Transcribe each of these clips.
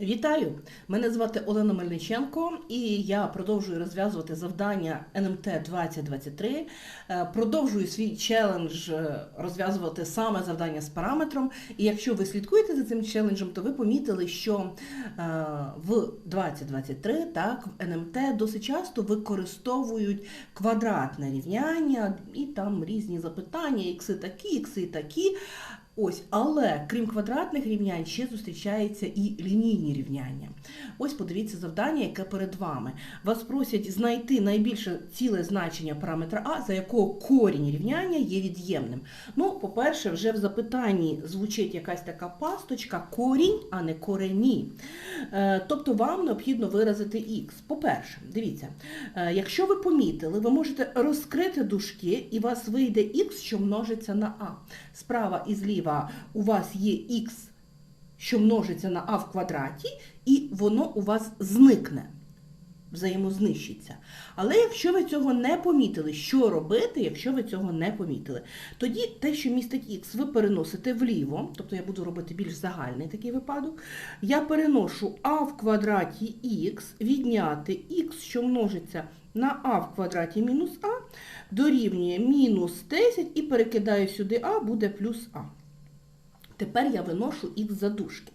Вітаю! Мене звати Олена Мельниченко і я продовжую розв'язувати завдання НМТ 2023. Е, Продовжую свій челендж е, розв'язувати саме завдання з параметром. І якщо ви слідкуєте за цим челенджем, то ви помітили, що е, в 2023 так, в НМТ досить часто використовують квадратне рівняння і там різні запитання, ікси такі, ікси такі. Ось, але крім квадратних рівнянь, ще зустрічаються і лінійні рівняння. Ось подивіться завдання, яке перед вами. Вас просять знайти найбільше ціле значення параметра А, за якого корінь рівняння є від'ємним. Ну, по-перше, вже в запитанні звучить якась така пасточка корінь, а не корені. Е, Тобто вам необхідно виразити х. По-перше, дивіться, е, якщо ви помітили, ви можете розкрити дужки, і у вас вийде х, що множиться на а. Справа і зліва у вас є х, що множиться на а в квадраті, і воно у вас зникне, взаємознищиться. Але якщо ви цього не помітили, що робити, якщо ви цього не помітили? Тоді те, що містить х, ви переносите вліво, тобто я буду робити більш загальний такий випадок. Я переношу а в квадраті х, відняти х, що множиться на а в квадраті мінус а, дорівнює мінус 10 і перекидаю сюди а, буде плюс а. Тепер я виношу х за дужки.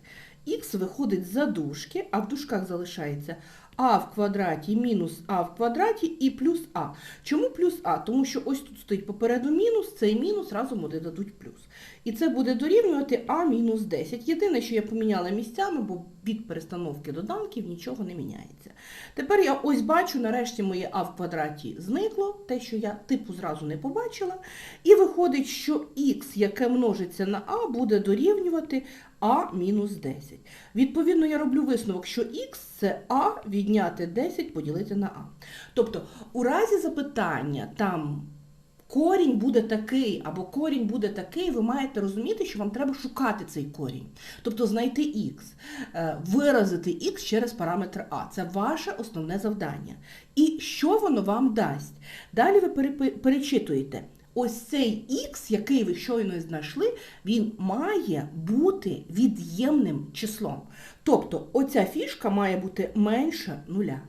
Х виходить за дужки, а в дужках залишається а в квадраті мінус а в квадраті і плюс а. Чому плюс а? Тому що ось тут стоїть попереду мінус, цей мінус разом вони дадуть плюс. І це буде дорівнювати а мінус 10. Єдине, що я поміняла місцями, бо від перестановки доданків нічого не міняється. Tепер я ось бачу, нарешті моє а в квадраті зникло, те, що я типу зразу не побачила. І виходить, що х, яке множиться на а, буде дорівнювати а мінус 10. Відповідно, я роблю висновок, що х це а відняти 10 поділити на а. Тобто, у разі запитання там корінь буде такий, або корінь буде такий, ви маєте розуміти, що вам треба шукати цей корінь. Тобто знайти х, е, виразити х через параметр а. Це ваше основне завдання. І що воно вам дасть? Далі ви перечитуєте. Ось цей х, який ви щойно знайшли, він має бути від'ємним числом. Тобто оця фішка має бути менше нуля.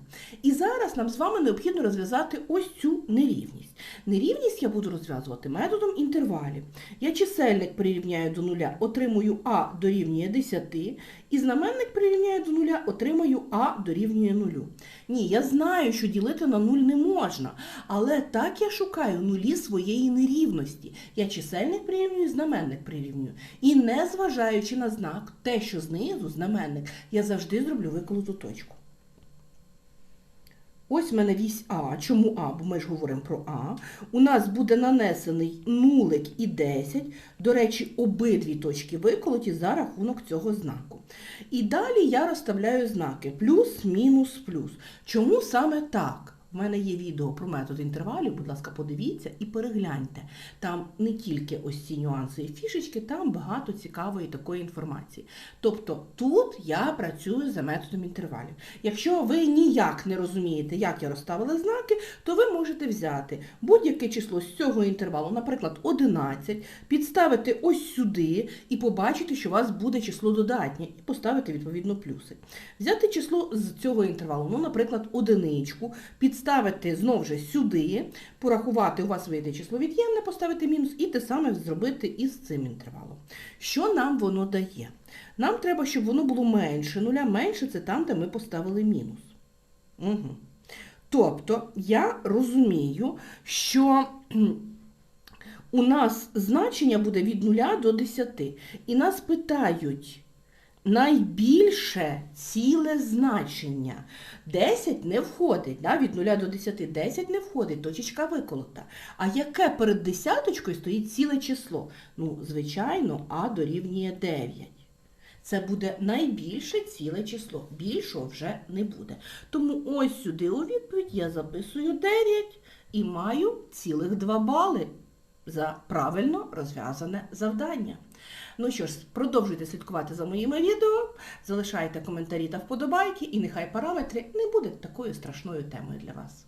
І зараз нам з вами необхідно розв'язати ось цю нерівність. Нерівність я буду розв'язувати методом інтервалів. Я чисельник прирівняю до нуля, отримую а дорівнює 10, і знаменник прирівняю до нуля, отримаю а дорівнює нулю. Ні, я знаю, що ділити на нуль не можна, але так я шукаю нулі своєї нерівності. Я чисельник прирівнюю, знаменник прирівнюю. І не зважаючи на знак, те, що знизу знаменник, я завжди зроблю виколоту точку. Ось в мене вісь А. Чому А? Бо ми ж говоримо про А. У нас буде нанесений нулик і 10. До речі, обидві точки виколоті за рахунок цього знаку. І далі я розставляю знаки плюс, мінус, плюс. Чому саме так? У мене є відео про метод інтервалів, будь ласка, подивіться і перегляньте. Там не тільки ось ці нюанси і фішечки, там багато цікавої такої інформації. Тобто тут я працюю за методом інтервалів. Якщо ви ніяк не розумієте, як я розставила знаки, то ви можете взяти будь-яке число з цього інтервалу, наприклад, 11, підставити ось сюди і побачити, що у вас буде число додатнє, і поставити відповідно плюси. Взяти число з цього інтервалу, ну, наприклад, одиничку, підставити знову ж сюди, порахувати, у вас вийде число від'ємне, поставити мінус, і те саме зробити із цим інтервалом. Що нам воно дає? Нам треба, щоб воно було менше нуля. Менше це там, де ми поставили мінус. Угу. Тобто я розумію, що у нас значення буде від 0 до 10. І нас питають найбільше ціле значення. 10 не входить, да? від 0 до 10 10 не входить, точечка виколота. А яке перед десяточкою стоїть ціле число? Ну, звичайно, А дорівнює 9. Це буде найбільше ціле число. Більшого вже не буде. Тому ось сюди у відповідь я записую 9 і маю цілих 2 бали за правильно розв'язане завдання. Ну що ж, продовжуйте слідкувати за моїми відео, залишайте коментарі та вподобайки, і нехай параметри не будуть такою страшною темою для вас.